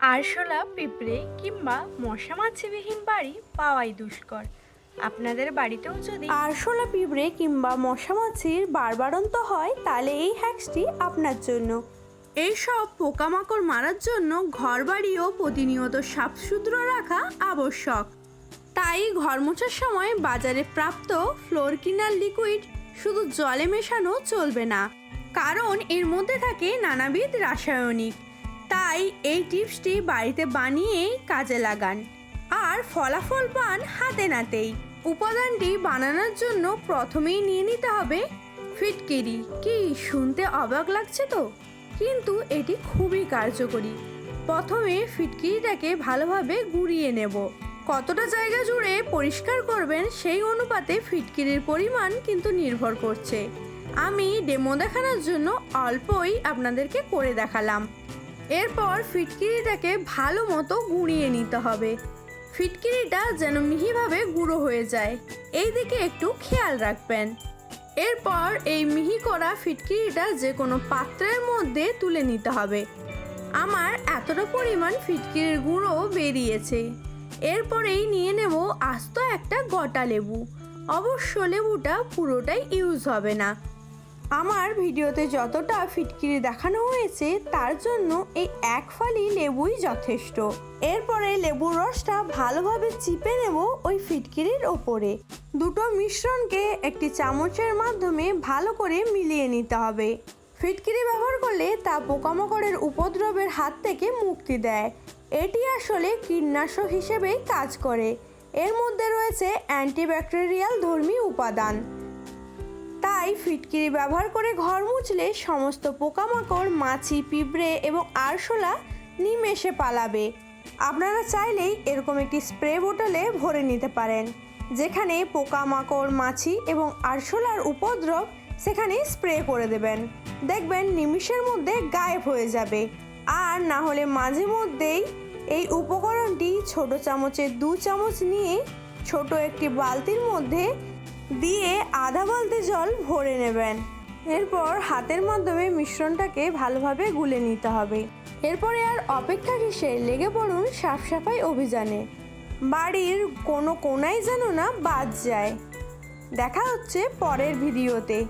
আরশোলা পিঁপড়ে কিংবা মশা মাছিবিহীন বাড়ি পাওয়াই দুষ্কর। আপনাদের বাড়িতেও যদি আরশোলা পিঁপড়ে কিংবা মশা মাছির বারবারন্ত হয় তাহলে এই হ্যাক্সটি আপনার জন্য। এইসব পোকামাকড় মারার জন্য ঘরবাড়িও প্রতিনিয়ত সাফসুতরো রাখা আবশ্যক। তাই ঘর মোছার সময় বাজারে প্রাপ্ত ফ্লোর কিনার লিকুইড শুধু জলে মেশানো চলবে না কারণ এর মধ্যে থাকে নানাবিধ রাসায়নিক। তাই এই টিপসটি বাড়িতে বানিয়েই কাজে লাগান। আর ফলাফল পান হাতে নাতেই। উপাদানটি বানানোর জন্য প্রথমেই নিয়ে নিতে হবে ফিটকিরি। কি শুনতে অবাক লাগছে তো? কিন্তু এটি খুবই কার্যকরী। প্রথমে ফিটকিরিটাকে ভালোভাবে গুঁড়িয়ে নেব। কতটা জায়গা জুড়ে পরিষ্কার করবেন সেই অনুপাতে ফিটকিরির পরিমাণ কিন্তু নির্ভর করছে। আমি ডেমো দেখানোর জন্য অল্পই আপনাদেরকে করে দেখালাম। এরপর ফিটকিরিটাকে ভালো মতো গুঁড়িয়ে নিতে হবে। ফিটকিরিটা যেন মিহিভাবে গুঁড়ো হয়ে যায়। এই দিকে একটু খেয়াল রাখবেন। এরপর এই মিহি করা ফিটকিরিটা যে কোনো পাত্রের মধ্যে তুলে নিতে হবে। আমার এতটা পরিমাণ ফিটকিরির গুঁড়ো বেরিয়েছে। এরপরেই নিয়ে নেব আস্ত একটা গোটা লেবু। অবশ্য লেবুটা পুরোটাই ইউজ হবে না। আমার ভিডিওতে যতটা ফিটকিরি দেখানো হয়েছে, তার জন্য এই এক ফালি লেবুই যথেষ্ট। এরপরে লেবুর রসটা ভালোভাবে চিপে নেব ওই ফিটকিরির ওপরে। দুটো মিশ্রণকে একটি চামচের মাধ্যমে ভালো করে মিলিয়ে নিতে হবে। ফিটকিরি ব্যবহার করলে তা পোকামাকড়ের উপদ্রবের হাত থেকে মুক্তি দেয়। এটি আসলে কীটনাশক হিসেবেই কাজ করে। এর মধ্যে রয়েছে অ্যান্টিব্যাকটেরিয়াল ধর্মী উপাদান। তাই ফিটকিরি ব্যবহার করে ঘর মুছলে সমস্ত পোকামাকড়, মাছি, পিঁপড়ে এবং আরশোলা নিমেষে পালাবে। আপনারা চাইলেই এরকম একটি স্প্রে বোতলে ভরে নিতে পারেন, যেখানে পোকামাকড়, মাছি এবং আরশোলার উপদ্রব সেখানে স্প্রে করে দেবেন। দেখবেন নিমিষের মধ্যে গায়েব হয়ে যাবে। আর না হলে মাঝে মধ্যেই এই উপকরণটি ছোট চামচের দু চামচ নিয়ে ছোট একটি বালতির মধ্যে দিয়ে আধা বালতি জল ভরে নেবেন। এরপর হাতের মাধ্যমে মিশ্রণটাকে ভালোভাবে গুলে নিতে হবে। এরপরে আর অপেক্ষা কিসে? লেগে পড়ুন সাফসাফাই অভিযানে। বাড়ির কোনো কোনায় যেন না বাদ যায়। দেখা হচ্ছে পরের ভিডিওতে।